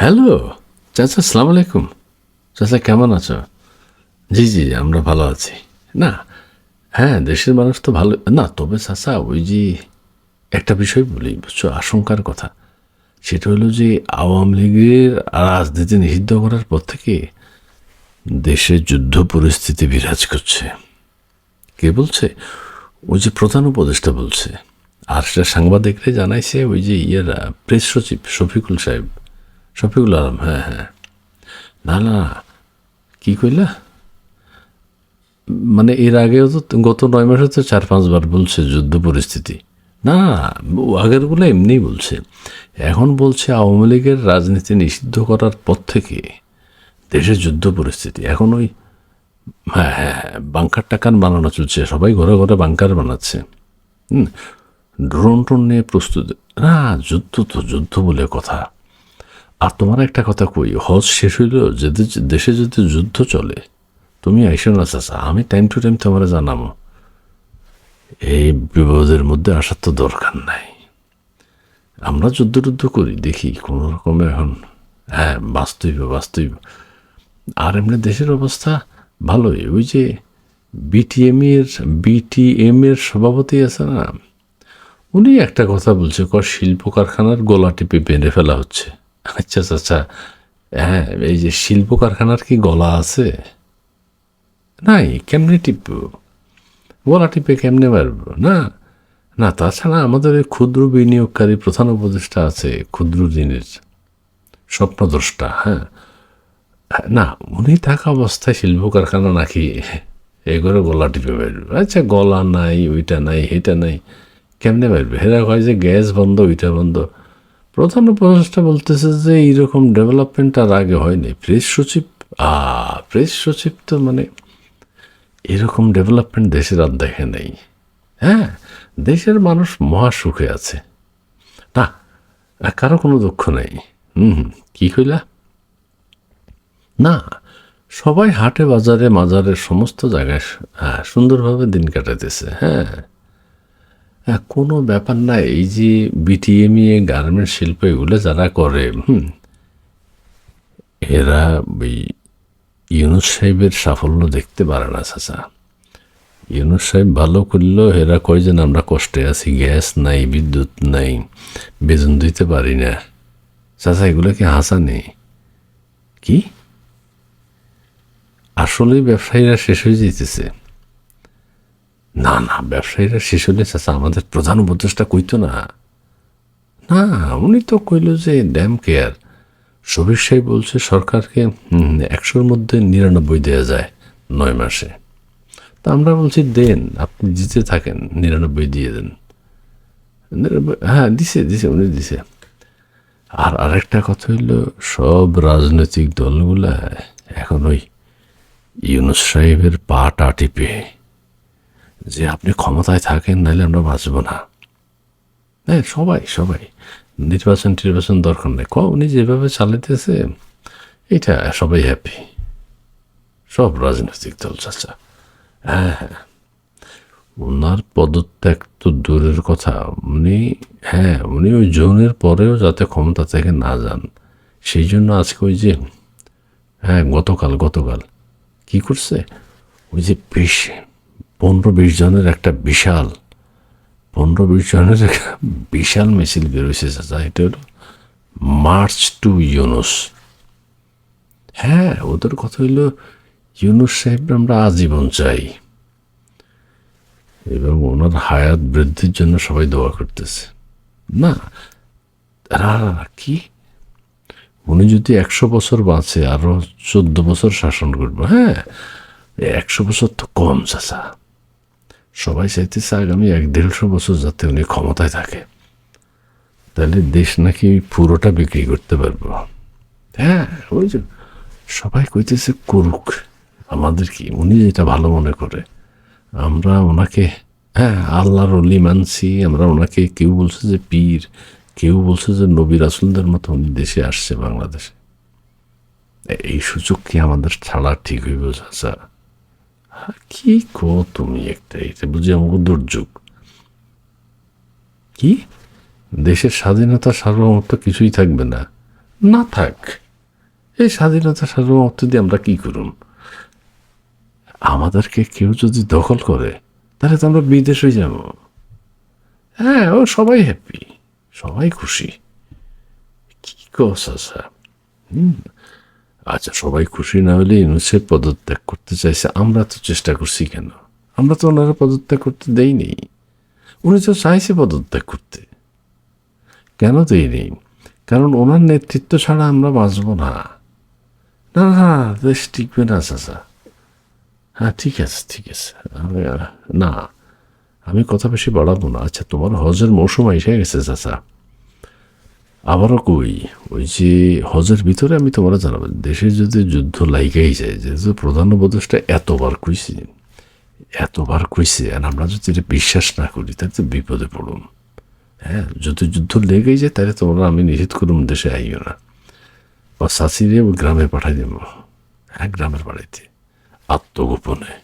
Hello চাচা, আসসালাম আলাইকুম। চাচা, কেমন আছো? জি জি, আমরা ভালো আছি। না হ্যাঁ দেশের মানুষ তো ভালো, না, তবে চাচা, ওই যে একটা বিষয় বলি, বুঝছ, আশঙ্কার কথা। সেটা হলো যে আওয়ামী লীগের রাজনীতি নিষিদ্ধ করার পর থেকে দেশে যুদ্ধ পরিস্থিতি বিরাজ করছে। কে বলছে? ওই যে প্রধান উপদেষ্টা বলছে। আর সেটা সাংবাদিকরা জানাইছে, ওই যে ইয়েরা প্রেস সচিব শফিকুল সাহেব। শফিকুল আলম হ্যাঁ হ্যাঁ। না না, কি কইলা? মানে এর আগেও তো গত নয় মাসে তো চার, পাঁচবার বলছে যুদ্ধ পরিস্থিতি। না আগেরগুলো এমনিই বলছে। এখন বলছে আওয়ামী লীগের রাজনীতি নিষিদ্ধ করার পর থেকে দেশে যুদ্ধ পরিস্থিতি। এখন ওই হ্যাঁ হ্যাঁ হ্যাঁ বাংকার টাকার বানানো চলছে, সবাই ঘরে ঘরে বাংকার বানাচ্ছে। হুম ড্রোন ট্রোন নিয়ে প্রস্তুত, না, যুদ্ধ তো যুদ্ধ বলে কথা। আর তোমার একটা কথা কই, হজ শেষ হইল যদি দেশে যদি যুদ্ধ চলে, তুমি আইসো না চাচা, আমি টাইম টু টাইম তোমার জানাব। এই বিপদের মধ্যে আসার তো দরকার নাই। আমরা যুদ্ধ টুদ্ধ করি, দেখি কোনো রকমে এখন হ্যাঁ বাস্তব বাস্তব। আর এমনি দেশের অবস্থা ভালোই, ওই যে বিটিএম এর বিটিএম এর সভাপতি আছে না, উনি একটা কথা বলছে ক শিল্প কারখানার গোলা টিপে বেঁধে ফেলা হচ্ছে। আচ্ছা আচ্ছা আচ্ছা। হ্যাঁ এই যে শিল্প কারখানার কি গলা আছে? নাই, কেমনে টিপব? গলা টিপে কেমনে মারব না না, তাছাড়া আমাদের ক্ষুদ্র বিনিয়োগকারী প্রধান উপদেষ্টা আছে, ক্ষুদ্র ঋণের স্বপ্নদ্রষ্টা হ্যাঁ। না, উনি থাকা অবস্থায় শিল্প কারখানা নাকি এগুলো গলা টিপে মারবে আচ্ছা গলা নাই, ওইটা নাই এটা নাই, কেমনে মারবে হেরা কয় যে গ্যাস বন্ধ, ওইটা বন্ধ। প্রধান উপদেষ্টা বলতেছে যে এইরকম ডেভেলপমেন্ট আর আগে হয়নি। প্রেস সচিব, আ প্রেস সচিব তো মানে এরকম ডেভেলপমেন্ট দেশের আর দেখে নেই। হ্যাঁ দেশের মানুষ মহা সুখে আছে। না কারও কোনো দুঃখ নেই। হুম কি কইলা? না, সবাই হাটে বাজারে মাজারে সমস্ত জায়গায় হ্যাঁ সুন্দরভাবে দিন কাটাতেছে হ্যাঁ। কোনো ব্যাপার না, এই যে বিটিএমই গার্মেন্ট শিল্প এগুলো যারা করে, হুম, এরা ওই ইউনুস সাহেবের সাফল্য দেখতে পারে না, চাচা। ইউনুস সাহেব ভালো করলেও এরা কয় যেন আমরা কষ্টে আছি, গ্যাস নাই, বিদ্যুৎ নাই, বেতন দিতে পারি না। চাচা, এগুলো কি হাসা নেই কি? আসলেই ব্যবসায়ীরা শেষ হয়ে যেতেছে না না, ব্যবসায়ীরা শেষ হলে চাচা আমাদের প্রধান উপদেষ্টা কইতো না। না, উনি তো কইল যে ড্যাম কেয়ার সবির বলছে সরকারকে একশোর মধ্যে নিরানব্বই দেওয়া যায় নয় মাসে। তা আমরা বলছি, দেন, আপনি দিতে থাকেন, নিরানব্বই দিয়ে দেন। হ্যাঁ দিছে দিছে, উনি দিছে। আর আরেকটা কথা হইল, সব রাজনৈতিক দলগুলা এখন ওই ইউনুস সাহেবের পাটা টিপে। যে আপনি ক্ষমতায় থাকেন, নাহলে আমরা বাঁচব না। হ্যাঁ সবাই সবাই। নির্বাচন টির্বাচন দরকার নেই। ক উনি যেভাবে চালাইতেছে এটা সবাই হ্যাপি সব রাজনৈতিক দল, চাচা। হ্যাঁ হ্যাঁ। ওনার পদত্যাগ তো দূরের কথা। উনি হ্যাঁ উনি ওই জোনের পরেও যাতে ক্ষমতা থেকে না যান। সেই জন্য আজকে ওই যে হ্যাঁ গতকাল গতকাল। কি করছে? ওই যে বিশ। পনেরো বিশ জনের একটা বিশাল পনেরো বিশ জনের একটা বিশাল মিছিল বেরোয়েছে চাচা। এটা হলো মার্চ টু ইউনুস। হ্যাঁ ওদের কথা হইল ইউনুস সাহেব আমরা আজীবন চাই। এবং ওনার হায়াত বৃদ্ধির জন্য সবাই দোয়া করতেছে। না, কি? উনি যদি একশো বছর বাঁচে, আরও চোদ্দ বছর শাসন করব। হ্যাঁ একশো বছর তো কম, চাচা। সবাই চাইতেছে আগামী এক দেড়শো বছর যাতে উনি ক্ষমতায় থাকে। তাহলে দেশ নাকি পুরোটা বিক্রি করতে পারব। হ্যাঁ ওই যে সবাই কইতেছে করুক। আমাদের কি? উনি যেটা ভালো মনে করে। আমরা ওনাকে হ্যাঁ আল্লাহর অলি মানছি। আমরা ওনাকে কেউ বলছে যে পীর, কেউ বলছে যে নবী রাসুলদের মতো উনি দেশে আসছে বাংলাদেশে। এই সুযোগ কি আমাদের ছাড়া ঠিক হইব, চাচা? কি কো তুমি একটা এটা বুঝি আমাকে দুর্যোগ কি দেশের স্বাধীনতা সার্বভৌমত্ব কিছুই থাকবে না না থাক এই স্বাধীনতা সার্বভৌমত্ব দিয়ে আমরা কি করুন আমাদেরকে কেউ যদি দখল করে তাহলে তো আমরা বিদেশে যাব হ্যাঁ ও সবাই হ্যাপি সবাই খুশি কি কস আচ্ছা হুম আচ্ছা সবাই খুশি না হলে ইউনুসে পদত্যাগ করতে চাইছে, আমরা তো চেষ্টা করছি কেন? আমরা তো ওনারা পদত্যাগ করতে দেইনি। উনি তো চাইছে পদত্যাগ করতে। কেন দেয়নি কারণ ওনার নেতৃত্ব ছাড়া আমরা বাঁচব না। না না, দেশ টিকবে না, চাচা। হ্যাঁ ঠিক আছে ঠিক আছে। না, আমি কথা বেশি বাড়াবো না। আচ্ছা তোমার হজের মৌসুম এসে গেছে, চাচা। আবারও কই, ওই যে হজের ভিতরে আমি তোমার জানাব দেশে যদি যুদ্ধ লাইগাই যায়, যেহেতু প্রধান উপদেশটা এতবার কইছি, এতবার কইছে, আর আমরা যদি এটা বিশ্বাস না করি, তাহলে তো বিপদে পড়ুন। হ্যাঁ যদি যুদ্ধ লেগেই যায়, তাহলে তোমরা, আমি নিষেধ করুম, দেশে আইও না। বা ওই গ্রামে পাঠাই দেব। হ্যাঁ গ্রামের বাড়িতে। আত্মগোপনে।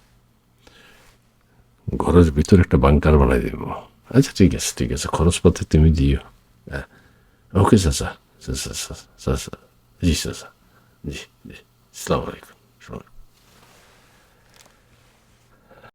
ঘরের ভিতরে একটা বাংকার বানাই দেব। আচ্ছা ঠিক আছে ঠিক আছে, খরচপাতি তুমি দিও। হ্যাঁ। ওকে চাচা চাচা চাচা জি চাচা জি জি সালাম আলাইকুম সালাম আলাইকুম